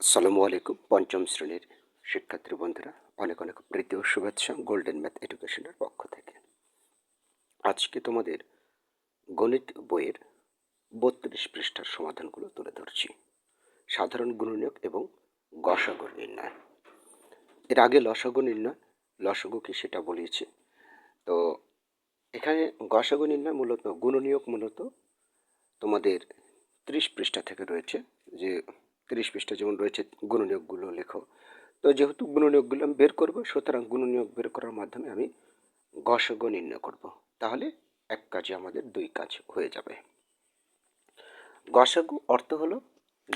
আসসালামু আলাইকুম। পঞ্চম শ্রেণির শিক্ষার্থী বন্ধুরা, অনেক অনেক প্রীতি ও শুভেচ্ছা গোল্ডেন ম্যাথ এডুকেশনের পক্ষ থেকে। আজকে তোমাদের গণিত বইয়ের বত্রিশ পৃষ্ঠার সমাধানগুলো তুলে ধরছি। সাধারণ গুণনীয়ক এবং গসাগু নির্ণয়। এর আগে লসাগু নির্ণয়, লসাগু কি সেটা বলিয়েছি তো এখানে গসাগু নির্ণয় মূলত গুণনীয়ক মূলত তোমাদের ত্রিশ পৃষ্ঠা থেকে রয়েছে যে তিরিশ পৃষ্ঠা যেমন রয়েছে গুণনীয়কগুলো লেখো। তো যেহেতু গুণনীয়কগুলো আমি বের করব, সুতরাং গুণনীয়ক বের করার মাধ্যমে আমি গসগ নির্ণয় করব। তাহলে এক কাজে আমাদের দুই কাজ হয়ে যাবে। গসাগু অর্থ হলো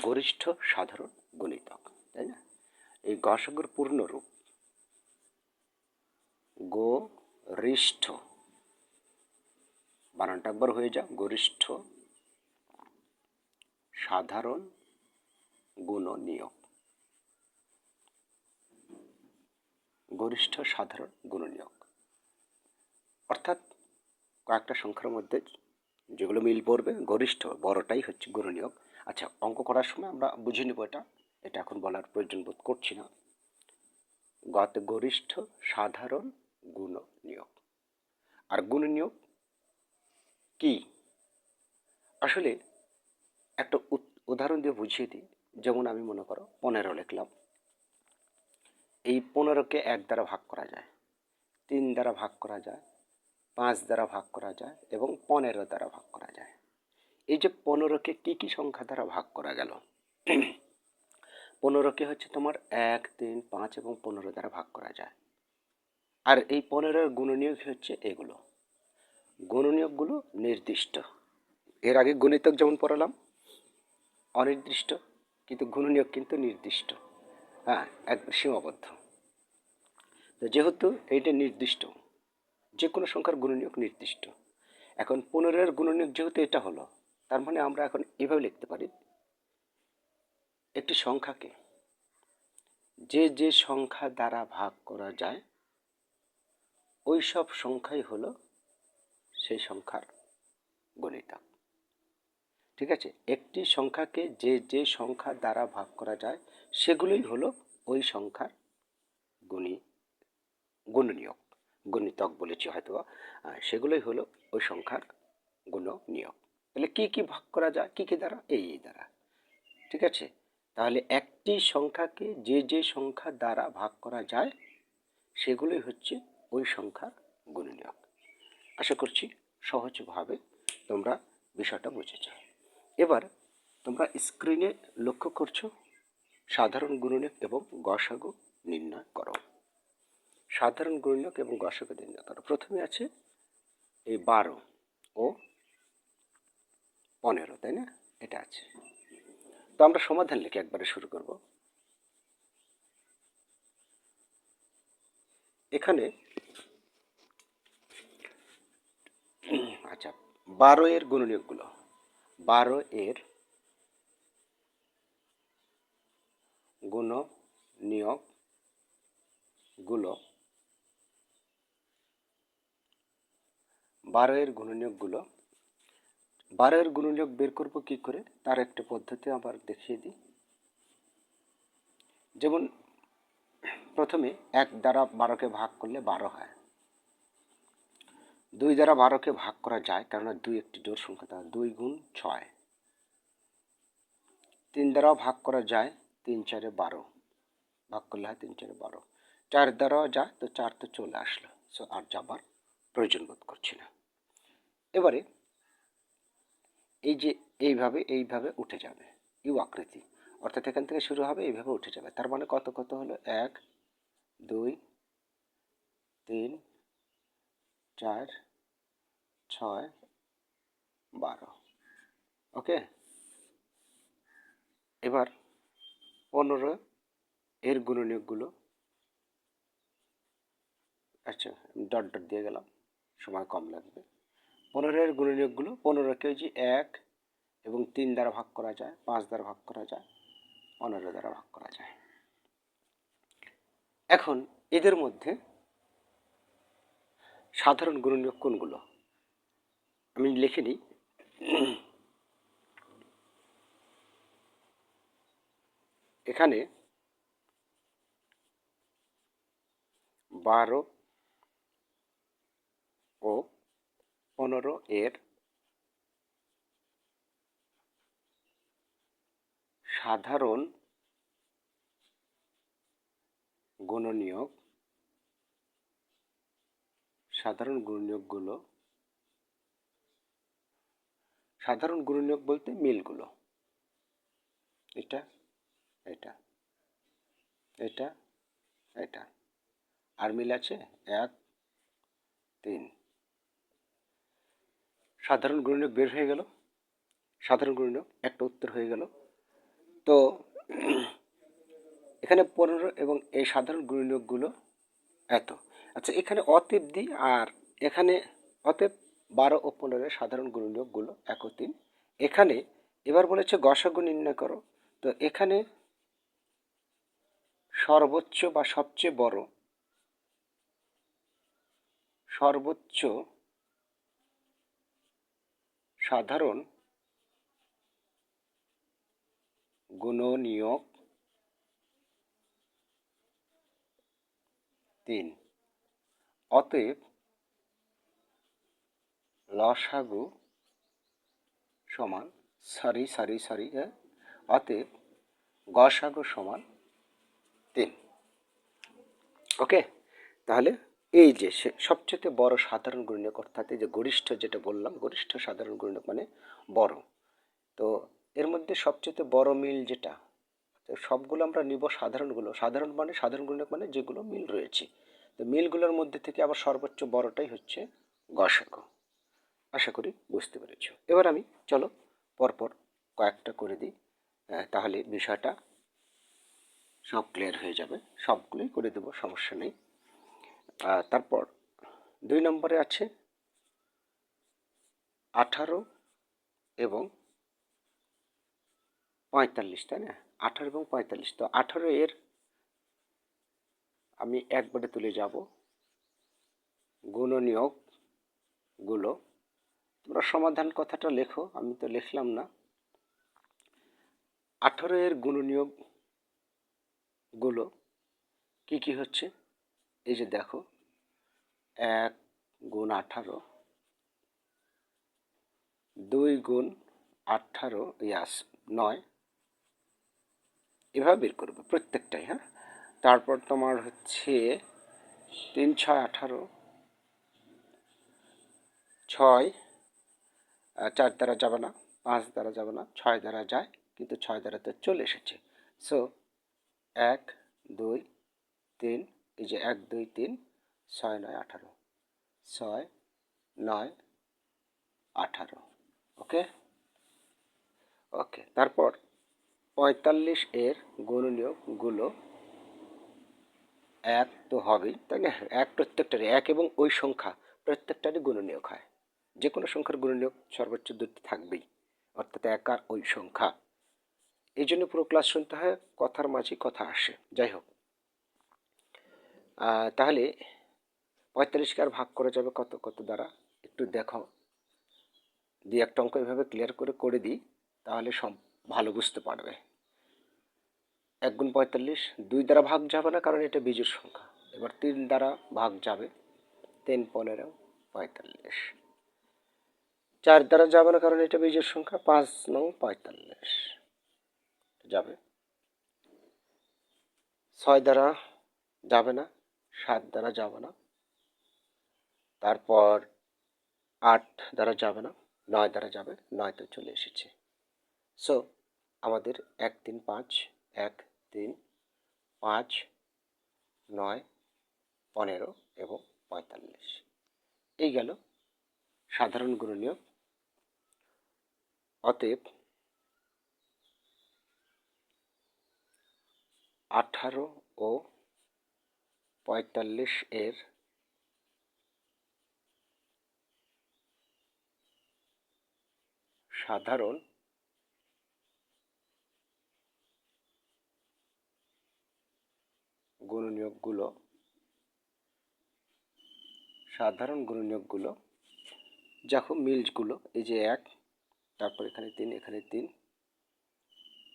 গরিষ্ঠ সাধারণ গণিতক, তাই না? এই গসাগুর পূর্ণ রূপ গরিষ্ঠ, বানানটা একবার হয়ে যা গরিষ্ঠ সাধারণ গুণনীয়ক গরিষ্ঠ সাধারণ গুণনীয়ক অর্থাৎ কয়েকটা সংখ্যার মধ্যে যেগুলো মিল পড়বে, গরিষ্ঠ বড়টাই হচ্ছে গুণনীয়ক আচ্ছা অঙ্ক করার সময় আমরা বুঝে নেব এটা। এটা এখন বলার প্রয়োজন বোধ করছি না। গত গরিষ্ঠ সাধারণ গুণ নিয়োগ। আর গুণ নিয়োগ কি? আসলে একটা উদাহরণ দিয়ে বুঝিয়ে দিই। যেমন আমি মনে করো পনেরো লিখলাম। এই পনেরোকে এক দ্বারা ভাগ করা যায়, তিন দ্বারা ভাগ করা যায়, পাঁচ দ্বারা ভাগ করা যায় এবং পনেরো দ্বারা ভাগ করা যায়। এই যে পনেরোকে কী কী সংখ্যা দ্বারা ভাগ করা গেল? পনেরোকে হচ্ছে তোমার এক, তিন, পাঁচ এবং পনেরো দ্বারা ভাগ করা যায়। আর এই পনেরোর গুণনীয়ক হচ্ছে এগুলো। গুণনীয়কগুলো নির্দিষ্ট। এর আগে গণিতক যেমন পড়ালাম, অনির্দিষ্ট। কিন্তু গুণনীয়ক কিন্তু নির্দিষ্ট। হ্যাঁ এক সীমাবদ্ধ। যেহেতু এইটা নির্দিষ্ট যে কোনো সংখ্যার গুণনীয়ক নির্দিষ্ট। এখন পনেরোর গুণনীয়ক যেহেতু এটা হলো, তার মানে আমরা এখন এভাবে লিখতে পারি, একটি সংখ্যাকে যে যে সংখ্যা দ্বারা ভাগ করা যায়, ওই সব সংখ্যাই হলো সেই সংখ্যার গণিতক। ঠিক আছে? একটি সংখ্যাকে যে যে সংখ্যা দ্বারা ভাগ করা যায়, সেগুলোই হলো ওই সংখ্যার গুণী, গুণনীয়ক, গণিতক বলেছি হয়তো সেগুলোই হলো ওই সংখ্যার গুণ নিয়োগ তাহলে কী কী ভাগ করা যায়? কী কী দ্বারা? এই এই দ্বারা। ঠিক আছে? তাহলে একটি সংখ্যাকে যে যে সংখ্যা দ্বারা ভাগ করা যায়, সেগুলোই হচ্ছে ওই সংখ্যার গুণনীয়ক। আশা করছি সহজভাবে তোমরা বিষয়টা বুঝেছ। এবার তোমরা স্ক্রিনে লক্ষ্য করছ, সাধারণ গুণনীয়ক এবং গসাগু নির্ণয় করো। সাধারণ গুণনীয়ক এবং গসাগু নির্ণয় করো। প্রথমে আছে এই বারো ও পনেরো, তাই না? এটা আছে। তো আমরা সমাধান লিখে একবারে শুরু করব। এখানে আচ্ছা বারো এর গুণনীয়কগুলো। বারো এর গুণ নিয়োগগুলো বারো এর গুণনীয়কগুলো বারো এর গুণনীয়ক বের করব কি করে? তার একটা পদ্ধতি আবার দেখিয়ে দিই। যেমন প্রথমে এক দ্বারা বারোকে ভাগ করলে বারো হয়। দুই দ্বারা বারোকে ভাগ করা যায়, কেননা দুই একটি জোর সংখ্যা তার দুই গুণ ছয়। তিন দ্বারাও ভাগ করা যায়, তিন চারে বারো। ভাগ করলে হয় তিন চারে বারো। চার দ্বারাও যায়, তো চার তো চলে আসলো। সো আর যাবার প্রয়োজন বোধ করছি না। এবারে এই যে এইভাবে এইভাবে উঠে যাবে, ইউ আকৃতি। অর্থাৎ এখান থেকে শুরু হবে, এইভাবে উঠে যাবে। তার মানে কত কত হলো? এক, দুই, তিন চার, ছয়, বারো। ওকে? এবার পনেরো এর গুণনীয়কগুলো। আচ্ছা ডট ডট দিয়ে গেলাম, সময় কম লাগবে। পনেরো এর গুণনীয়কগুলো, পনেরো কেজি এক এবং তিন দ্বারা ভাগ করা যায়, পাঁচ দ্বারা ভাগ করা যায়, পনেরো দ্বারা ভাগ করা যায়। এখন এদের মধ্যে সাধারণ গুণনীয়ক কোনগুলো? আমি লিখে নিই। এখানে বারো ও পনেরো এর সাধারণ গুণনীয়ক সাধারণ গুণনীয়কগুলো, সাধারণ গুণনীয়ক বলতে মিলগুলো। এটা এটা এটা এটা। আর মিল আছে? এক, তিন। সাধারণ গুণনীয়ক বের হয়ে গেল। সাধারণ গুণনীয়ক একটা উত্তর হয়ে গেল। তো এখানে পনেরো এবং এই সাধারণ গুণনীয়কগুলো এত। আচ্ছা এখানে অতএব দিই আর এখানে অতএব বারো ও পনেরো সাধারণ গুণনীয়কগুলো এক তিন এখানে এবার বলেছে গসাগু নির্ণয় করো। তো এখানে সর্বোচ্চ বা সবচেয়ে বড় সর্বোচ্চ সাধারণ গুণনীয়ক তিন। অতএব লসাগু সমান, সরি সরি সরি হ্যাঁ অতএব গসাগু সমান তিন। ওকে? তাহলে এই যে সবচেয়ে বড় সাধারণ গুণক অর্থাৎ এই যে গরিষ্ঠ যেটা বললাম, গরিষ্ঠ সাধারণ গুণক মানে বড়। তো এর মধ্যে সবচেয়ে বড় মিল যেটা? সবগুলো আমরা নিব সাধারণগুলো। সাধারণ মানে সাধারণ গুণক মানে যেগুলো মিল রয়েছে। তো মিলগুলোর মধ্যে থেকে আবার সর্বোচ্চ বড়টাই হচ্ছে গসাগ। আশা করি বুঝতে পেরেছ। এবার আমি, চলো, পরপর কয়েকটা করে দিই তাহলে বিষয়টা সব ক্লিয়ার হয়ে যাবে। সবগুলোই করে দেবো, সমস্যা নেই। তারপর দুই নম্বরে আছে আঠারো এবং পঁয়তাল্লিশ, তাই না? আঠারো এবং পঁয়তাল্লিশ। তো আঠারো এর আমি একবারে তুলে যাব। গুণনীয়কগুলো তোমরা সমাধান কথাটা লেখো, আমি তো লিখলাম না। আঠারো এর গুণনীয়কগুলো কি কি হচ্ছে? এই যে দেখো, এক গুণ আঠারো, দুই গুণ আঠারো, ইয়াস, নয়। এভাবে বের করব প্রত্যেকটাই হ্যাঁ? তারপর তোমার হচ্ছে তিন, ছয়, আঠারো, ছয় চার দ্বারা যাবে না, পাঁচ দ্বারা যাবে না, ছয় দ্বারা যায়, কিন্তু ছয় দ্বারা তো চলে এসেছে। সো এক, দুই, তিন, এই যে এক, দুই, তিন, ছয়, নয়, আঠারো, ছয়, নয়, আঠারো, ওকে? ওকে, তারপর পঁয়তাল্লিশ এর গুণনীয়কগুলো এক তো হবেই, তাই না? এক প্রত্যেকটারই এক এবং ওই সংখ্যা প্রত্যেকটারই গুণনীয়ক হয়। যে কোনো সংখ্যার গুণনীয়ক সর্বোচ্চ দুটি থাকবেই, অর্থাৎ এক আর ওই সংখ্যা। এই জন্য পুরো ক্লাস শুনতে হয়, কথার মাঝে কথা আসে। যাই হোক। তাহলে পঁয়তাল্লিশকে আর ভাগ করা যাবে কত? কত দ্বারা? একটু দেখো। দুই একটা অঙ্ক এভাবে ক্লিয়ার করে করে দিই, তাহলে সব ভালো বুঝতে পারবে। এক গুণ পঁয়তাল্লিশ, দুই দ্বারা ভাগ যাবে না, কারণ এটা বিজুর সংখ্যা। এবার তিন দ্বারা ভাগ যাবে, তিন পনেরো, পঁয়তাল্লিশ। চার দ্বারা যাবে না, কারণ এটা বিজুর সংখ্যা, পাঁচ নং পঁয়তাল্লিশ যাবে। ছয় দ্বারা যাবে না, সাত দ্বারা যাবে না। তারপর আট দ্বারা যাবে না, নয় দ্বারা যাবে নয় তো চলে এসেছে। সো আমাদের এক, তিন, পাঁচ, এক তিন, পাঁচ, নয়, পনেরো এবং পঁয়তাল্লিশ। এই গেল সাধারণ গুণনীয় অতএব আঠারো ও পঁয়তাল্লিশ এর সাধারণ গুণনীয়কগুলো, সাধারণ গুণনীয়কগুলো দেখো মিলসগুলো এই যে এক, তারপর এখানে তিন এখানে তিন,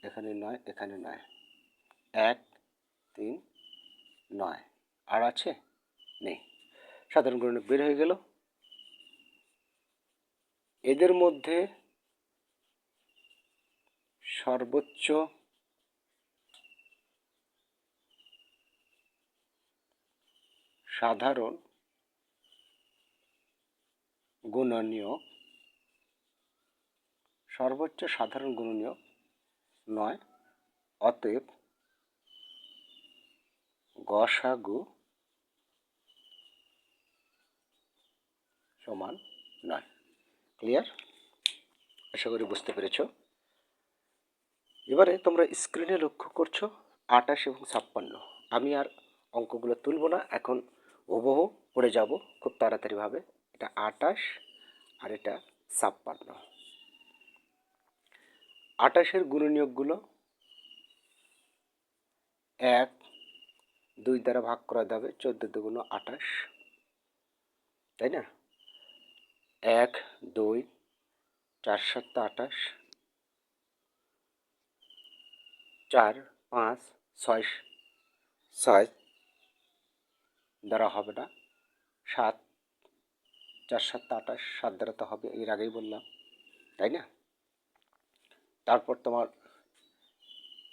এখানে নয় এখানে নয়, এক, তিন, নয়, আর আছে? নেই। সাধারণ গুণনীয়ক বের হয়ে গেল। এদের মধ্যে সর্বোচ্চ সাধারণ গুণনীয়, সর্বোচ্চ সাধারণ গুণনীয় নয়। অতএব গসাগু সমান নয়। ক্লিয়ার? আশা করি বুঝতে পেরেছ। এবারে তোমরা স্ক্রিনে লক্ষ্য করছ আটাশ এবং ছাপ্পান্ন। আমি আর অঙ্কগুলো তুলব না। এখন হুবহু পড়ে যাব খুব তাড়াতাড়িভাবে এটা আটাশ আর এটা ছাপ্পান্ন। আটাশের গুণনীয়কগুলো এক, দুই দ্বারা ভাগ করা যাবে, চোদ্দ দুগুণ আটাশ। তাই না? এক, দুই, চার সাতটা আটাশ। চার, পাঁচ, ছয় ছয় দ্বারা হবে না সাত চার সাতটা আঠাশ সাত দ্বারা তো হবে এর আগেই বললাম তাই না তারপর তোমার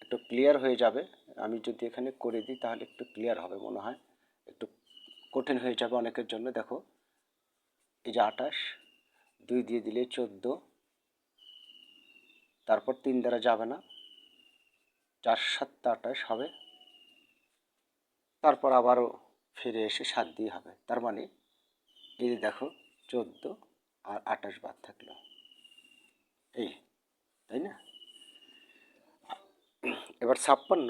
একটু ক্লিয়ার হয়ে যাবে আমি যদি এখানে করে দিই তাহলে একটু ক্লিয়ার হবে মনে হয় একটু কঠিন হয়ে যাবে অনেকের জন্য দেখো এই যে আঠাশ দুই দিয়ে দিলে চোদ্দ তারপর তিন দ্বারা যাবে না চার সাতটা আঠাশ হবে তারপর আবারও ফিরে এসে সাত দিয়ে হবে। তার মানে এই যে দেখো, চোদ্দ আর আঠাশ বাদ থাকল। এই, তাই না? এবার ছাপ্পান্ন।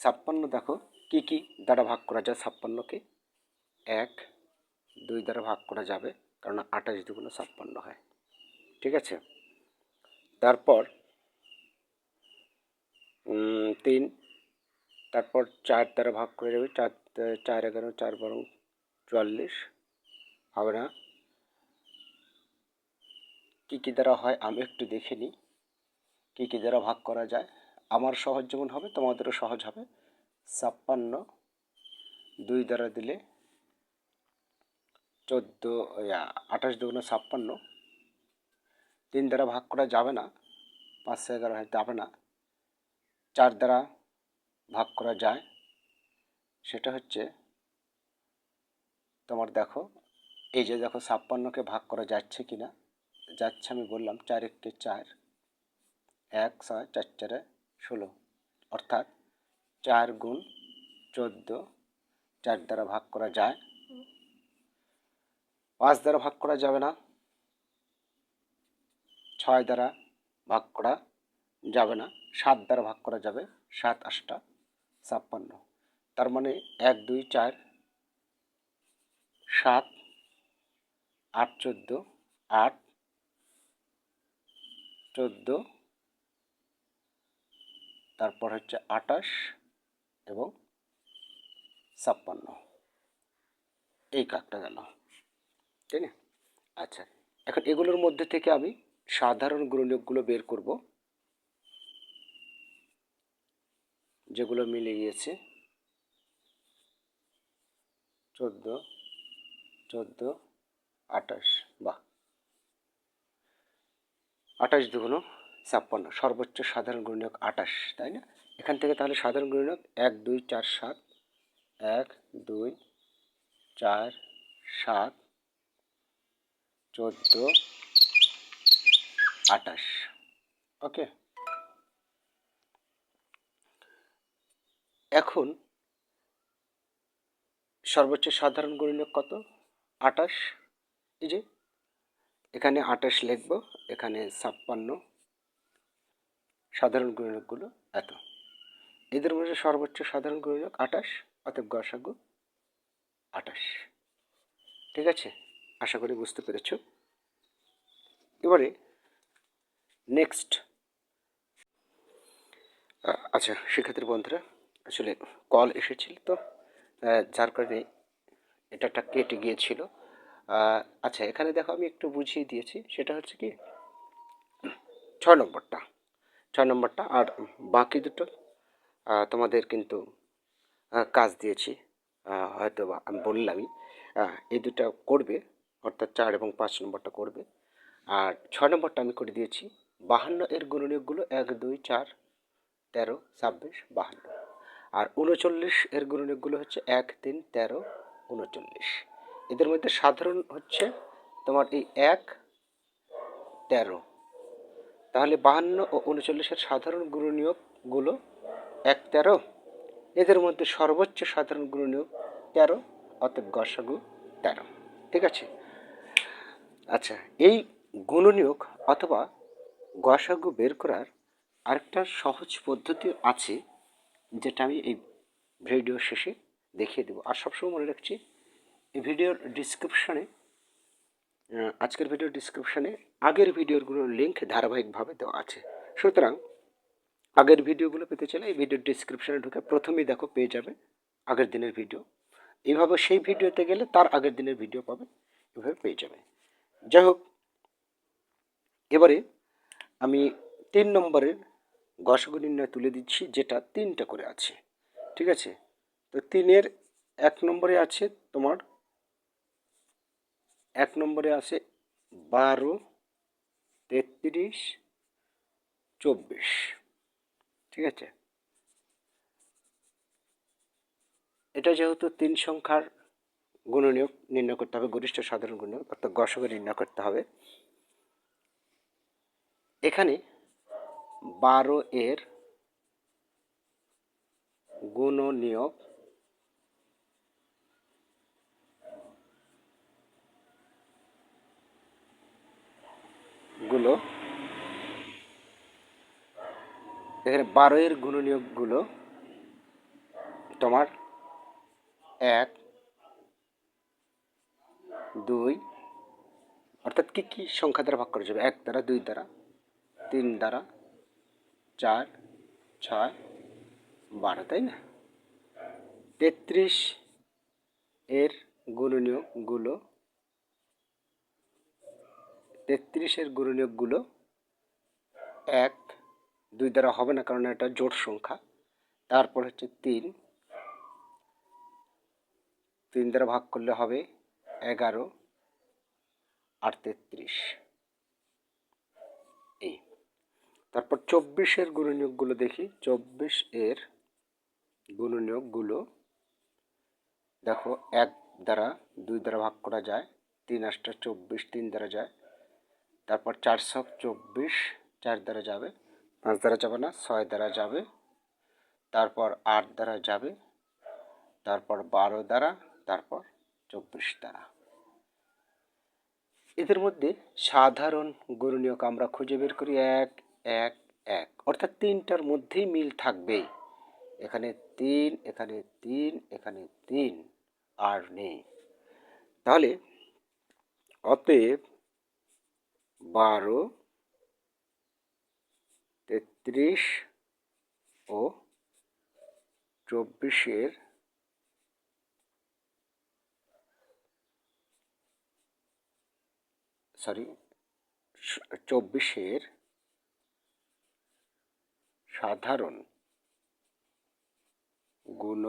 ছাপ্পান্ন দেখো, কি কি দ্বারা ভাগ করা যায় ছাপ্পান্নকে? এক, দুই দ্বারা ভাগ করা যাবে, কারণ আঠাশ দুগুণ ছাপ্পান্ন হয়। ঠিক আছে? তারপর তিন তারপর চার দ্বারা ভাগ করে যাবে, চার চার এগারো, চার বারো, চুয়াল্লিশ। হবে না। কী কী দ্বারা হয় আমি একটু দেখে নিই। কী কী দ্বারা ভাগ করা যায়। আমার সহজ যেমন হবে, তোমাদেরও সহজ হবে। ছাপ্পান্ন, দুই দ্বারা দিলে চোদ্দ আঠাশ দুগুণ ছাপ্পান্ন। তিন দ্বারা ভাগ করা যাবে না। পাঁচশো এগারো যাবে না। চার দ্বারা ভাগ করা যায়। সেটা হচ্ছে, তোমার দেখো, এই যে দেখো ছাপ্পান্নকে ভাগ করা যাচ্ছে কি না যাচ্ছে আমি বললাম চার একটি চার, এক ছয় চার চারে ষোলো। অর্থাৎ চার গুণ চোদ্দ, চার দ্বারা ভাগ করা যায়। পাঁচ দ্বারা ভাগ করা যাবে না, ছয় দ্বারা ভাগ করা যাবে না, সাত দ্বারা ভাগ করা যাবে, সাত আটটা। ছাপ্পান্ন। তার মানে এক, দুই, চার, সাত, আট, চোদ্দ আট, চোদ্দ, তারপর হচ্ছে আটাশ এবং ছাপ্পান্ন। এই কাকটা গেল। তাই না? আচ্ছা এখন এগুলোর মধ্যে থেকে আমি সাধারণ গুণনীয়কগুলো বের করব। যেগুলো মিলে গিয়েছে। চোদ্দ চোদ্দ, আঠাশ, বাহ। আঠাশ দুগুণ ছাপ্পান্ন, সর্বোচ্চ সাধারণ গুণনীয়ক আঠাশ, তাই না? এখান থেকে তাহলে সাধারণ গুণনীয়ক এক, দুই, চার, সাত, এক, দুই, চার, সাত, চোদ্দ, আঠাশ। ওকে? এখন সর্বোচ্চ সাধারণ গুণনীয়ক কত? আঠাশ। এই যে, এখানে আঠাশ লিখব, এখানে ছাপ্পান্ন। সাধারণ গুণনীয়কগুলো এত। এদের মধ্যে সর্বোচ্চ সাধারণ গুণনীয়ক আঠাশ, অতএব গসাগু আঠাশ। ঠিক আছে? আশা করি বুঝতে পেরেছ। এবারে নেক্সট আচ্ছা শিক্ষার্থীর বন্ধুরা আসলে কল এসেছিল তো যার কারণে একটা কেটে গিয়েছিল। আচ্ছা এখানে দেখো আমি একটু বুঝিয়ে দিয়েছি, সেটা হচ্ছে কি, ছয় নম্বরটা ছয় নম্বরটা আর বাকি দুটো তোমাদের কিন্তু কাজ দিয়েছি। হয়তো বা আমি বললামই এই দুটা করবে, অর্থাৎ চার এবং পাঁচ নম্বরটা করবে। আর ছয় নম্বরটা আমি করে দিয়েছি, বাহান্ন এর গুণনীয়কগুলো এক, দুই, চার, তেরো, ছাব্বিশ, বাহান্ন। আর উনচল্লিশ এর গুণনীয়কগুলো হচ্ছে এক, তিন, তেরো, উনচল্লিশ। এদের মধ্যে সাধারণ হচ্ছে তোমার এই এক, তেরো। তাহলে বাহান্ন ও উনচল্লিশের সাধারণ গুণনীয়কগুলো এক, তেরো। এদের মধ্যে সর্বোচ্চ সাধারণ গুণনীয়ক তেরো, অতএব গসাগু তেরো। ঠিক আছে? আচ্ছা এই গুণনীয়ক অথবা গসাগু বের করার আরেকটা সহজ পদ্ধতি আছে যেটা আমি এই ভিডিও শেষে দেখিয়ে দেবো। আর সবসময় মনে রাখছি, এই ভিডিওর ডিসক্রিপশানে আজকের ভিডিওর ডিসক্রিপশানে আগের ভিডিওগুলোর লিঙ্ক ধারাবাহিকভাবে দেওয়া আছে। সুতরাং, আগের ভিডিওগুলো পেতে চাইলে এই ভিডিওর ডিসক্রিপশানে ঢুকে প্রথমেই দেখো, পেয়ে যাবে আগের দিনের ভিডিও এইভাবে সেই ভিডিওতে গেলে তার আগের দিনের ভিডিও পাবে, এভাবে পেয়ে যাবে। যাই হোক, এবারে আমি তিন নম্বরের গসগ নির্ণয় তুলে দিচ্ছি, যেটা তিনটা করে আছে। ঠিক আছে? তো তিনের এক নম্বরে আছে তোমার, এক নম্বরে আছে বারো, তেত্রিশ, চব্বিশ। ঠিক আছে? এটা যেহেতু তিন সংখ্যার গুণনীয়ক, নির্ণয় করতে হবে, গরিষ্ঠ সাধারণ গুণনীয়ক, অর্থাৎ গসকে নির্ণয় করতে হবে। এখানে বারো এর গুণনীয়কগুলো এখানে বারো এর গুণনীয়কগুলো তোমার এক, দুই, অর্থাৎ কি কি সংখ্যা দ্বারা ভাগ করা যাবে? এক দ্বারা, দুই দ্বারা, তিন দ্বারা চার, ছয়, বারো, তাই না? তেত্রিশ এর গুণনীয়কগুলো তেত্রিশের গুণনীয়কগুলো এক, দুই দ্বারা হবে না কারণ এটা জোট সংখ্যা। তারপর হচ্ছে তিন তিন দ্বারা ভাগ করলে হবে এগারো আর তেত্রিশ এই তারপর চব্বিশের গুণনীয়কগুলো দেখি। চব্বিশ এর গুণনীয়কগুলো দেখো, এক দ্বারা দুই দ্বারা ভাগ করা যায়, তিন আটটা চব্বিশ, তিন দ্বারা যায়। তারপর চারশো চব্বিশ, চার দ্বারা যাবে, পাঁচ দ্বারা যাবে না, ছয় দ্বারা যাবে। তারপর আট দ্বারা যাবে, তারপর বারো দ্বারা, তারপর চব্বিশ দ্বারা। এদের মধ্যে সাধারণ গুণনীয়ক আমরা খুঁজে বের করি এক এক এক। অর্থাৎ তিনটার মধ্যেই মিল থাকবেই। এখানে তিন এখানে তিন এখানে তিন। আর নেই। তাহলে অতএব বারো, তেত্রিশ ও চব্বিশের সরি চব্বিশের সাধারণ গুণ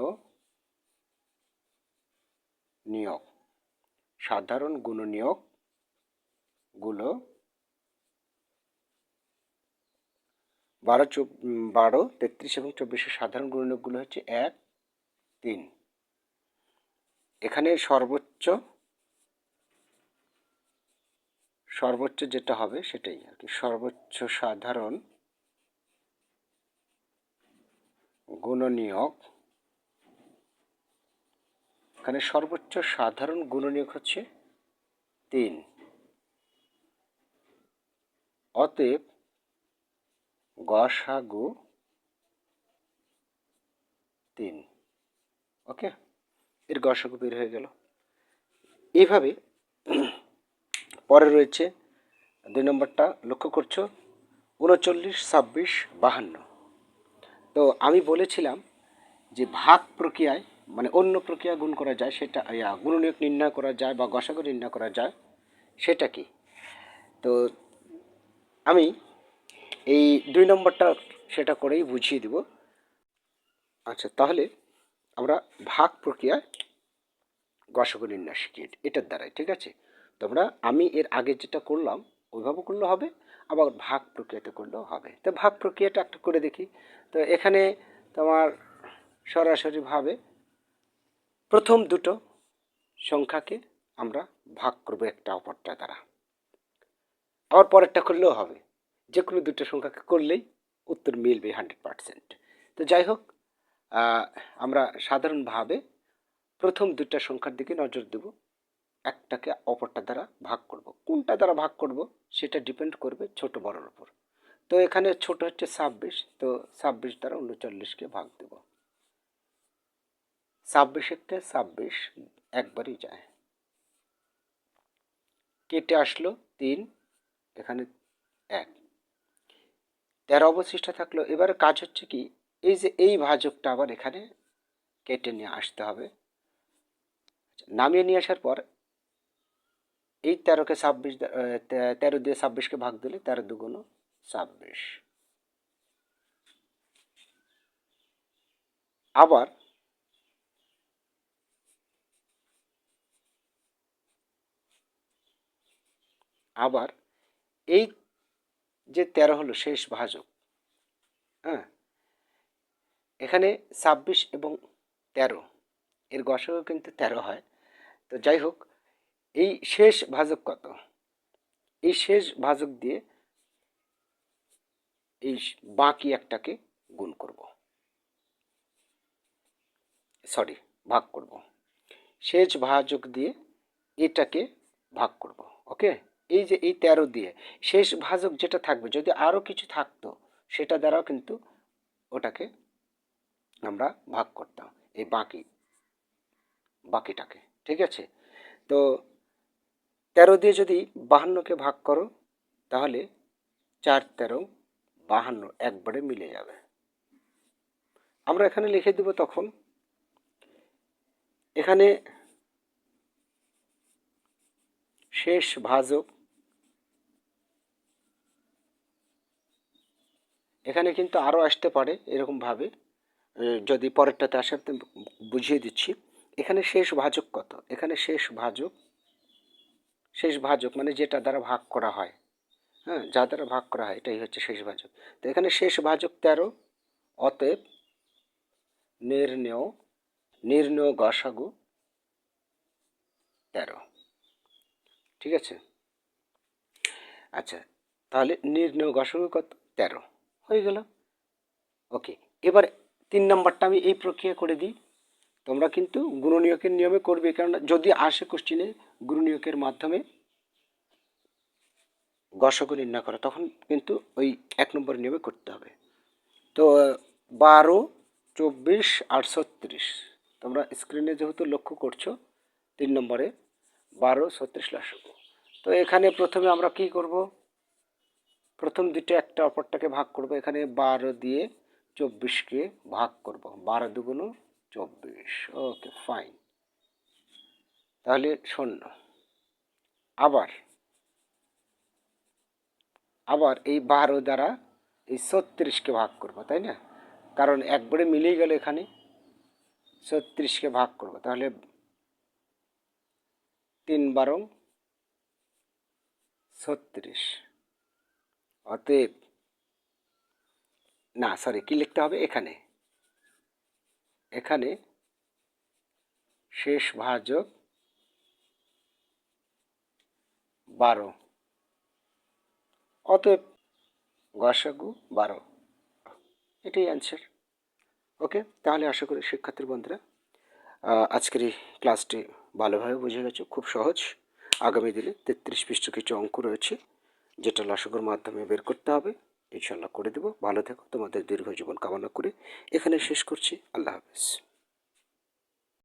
নিয়োগ। সাধারণ গুণনীয়কগুলো বারো চব বারো, তেত্রিশ এবং চব্বিশের সাধারণ গুণনীয়কগুলো হচ্ছে এক, তিন। এখানে সর্বোচ্চ সর্বোচ্চ যেটা হবে সেটাই আর কি। সর্বোচ্চ সাধারণ গুণনীয়ক। এখানে সর্বোচ্চ সাধারণ গুণনীয়ক হচ্ছে তিন। অতএব গসাগু তিন। ওকে? এর গসাগু বের হয়ে গেল। এইভাবে পরে রয়েছে দুই নম্বরটা লক্ষ্য করছ। উনচল্লিশ, ছাব্বিশ, বাহান্ন। তো আমি বলেছিলাম যে ভাগ প্রক্রিয়ায় মানে অন্য প্রক্রিয়া গুণ করা যায়, সেটা গুণনীয়ক নির্ণয় করা যায় বা গসাগু নির্ণয় করা যায়, সেটা কি? তো আমি এই দুই নম্বরটা সেটা করেই বুঝিয়ে দেব। আচ্ছা তাহলে আমরা ভাগ প্রক্রিয়ায় গসক নির্ণয় শিখি, এটার দ্বারাই, ঠিক আছে? তোমরা, আমি এর আগে যেটা করলাম, ওইভাবে করলে হবে। আবার ভাগ প্রক্রিয়াতে করলেও হবে। তো ভাগ প্রক্রিয়াটা একটা করে দেখি। তো এখানে তোমার সরাসরিভাবে প্রথম দুটো সংখ্যাকে আমরা ভাগ করব একটা অপরটা দ্বারা। আবার পরেরটা করলেও হবে। যে কোনো দুটো সংখ্যাকে করলেই উত্তর মিলবে হান্ড্রেড পারসেন্ট তো যাই হোক আমরা সাধারণভাবে প্রথম দুটা সংখ্যার দিকে নজর দেব। একটাকে অপরটা দ্বারা ভাগ করব। কোনটা দ্বারা ভাগ করব? সেটা ডিপেন্ড করবে ছোট বড়র উপর। তো এখানে ছোট হচ্ছে ছাব্বিশ, তো ছাব্বিশ দ্বারা উনচল্লিশকে ভাগ দেব। ছাব্বিশেরকে ছাব্বিশ একবারই যায়। কেটে আসলো তিন, এখানে এক। তেরো অবশিষ্ট থাকল। এবার কাজ হচ্ছে কি, এই যে এই ভাজকটা আবার এখানে কেটে নিয়ে আসতে হবে। নামিয়ে নিয়ে আসার পর এই তেরোকে ছাব্বিশ তেরো দিয়ে ছাব্বিশকে ভাগ দিলে তেরো দুগুণ ছাব্বিশ। আবার আবার এই যে তেরো হলো শেষ ভাজক হ্যাঁ এখানে ছাব্বিশ এবং তেরো, এর গসক কিন্তু তেরো হয়। তো যাই হোক এই শেষ ভাজক কত? এই শেষ ভাজক দিয়ে এই বাকি একটাকে গুণ করব। সরি, ভাগ করব। শেষ ভাজক দিয়ে এটাকে ভাগ করব, ওকে? এই যে এই তেরো দিয়ে শেষ ভাজক যেটা থাকবে, যদি আরও কিছু থাকতো, সেটা দ্বারাও কিন্তু ওটাকে আমরা ভাগ করতাম, এই বাকি, বাকিটাকে, ঠিক আছে? তো তেরো দিয়ে যদি বাহান্নকে ভাগ করো, তাহলে চার তেরো বাহান্ন একবারে মিলে যাবে। আমরা এখানে লিখে দেব তখন, এখানে শেষ ভাজক, এখানে কিন্তু আরও আসতে পারে এরকমভাবে যদি পরেরটাতে আসার বুঝিয়ে দিচ্ছি। এখানে শেষ ভাজক কত? এখানে শেষ ভাজক শেষ ভাজক মানে যেটা দ্বারা ভাগ করা হয়। হ্যাঁ যা দ্বারা ভাগ করা হয়, এটাই হচ্ছে শেষ ভাজক। তো এখানে শেষ ভাজক তেরো, অতএব নির্ণেয়, নির্ণয় গসাগু তেরো। ঠিক আছে? আচ্ছা তাহলে নির্ণয় গসাগু কত? তেরো। হয়ে গেল? ওকে, এবার তিন নম্বরটা আমি এই প্রক্রিয়া করে দিই। তোমরা কিন্তু গুণনীয়কের নিয়মে করবে কারণ যদি আসে কোশ্চিনে গুণনীয়কের মাধ্যমে গসক নির্ণয় করা, তখন কিন্তু ওই এক নম্বর নিয়মে করতে হবে। তো, বারো, চব্বিশ আর ছত্রিশ তোমরা স্ক্রিনে যেহেতু লক্ষ্য করছ, তিন নম্বরে বারো, ছত্রিশ লসক তো, এখানে প্রথমে আমরা কি করব? প্রথম দুটো একটা অপরটাকে ভাগ করব, এখানে বারো দিয়ে চব্বিশকে ভাগ করব। বারো দুগুণ চব্বিশ, ওকে ফাইন তাহলে শূন্য। আবার আবার এই বারো দ্বারা এই ছত্রিশকে ভাগ করব, তাই না? কারণ একবারে মিলেই গেল এখানে, ছত্রিশকে ভাগ করব, তাহলে তিন বারো ছত্রিশ। অতএব, না সরি কি লিখতে হবে? এখানে। এখানে শেষ ভাজক বারো। অতএব গসাগু বারো। এটাই অ্যান্সার ওকে তাহলে আশা করি শিক্ষার্থীর বন্ধুরা আজকের এই ক্লাসটি ভালোভাবে বুঝে গেছে, খুব সহজ। আগামী দিনে তেত্রিশ পৃষ্ঠ কিছু অঙ্ক রয়েছে, যেটা লসকের মাধ্যমে বের করতে হবে। ইনশাল্লাহ করে দেবো। ভালো থেকো, তোমাদের দীর্ঘ জীবন কামনা করে এখানে শেষ করছি। আল্লাহ হাফিজ।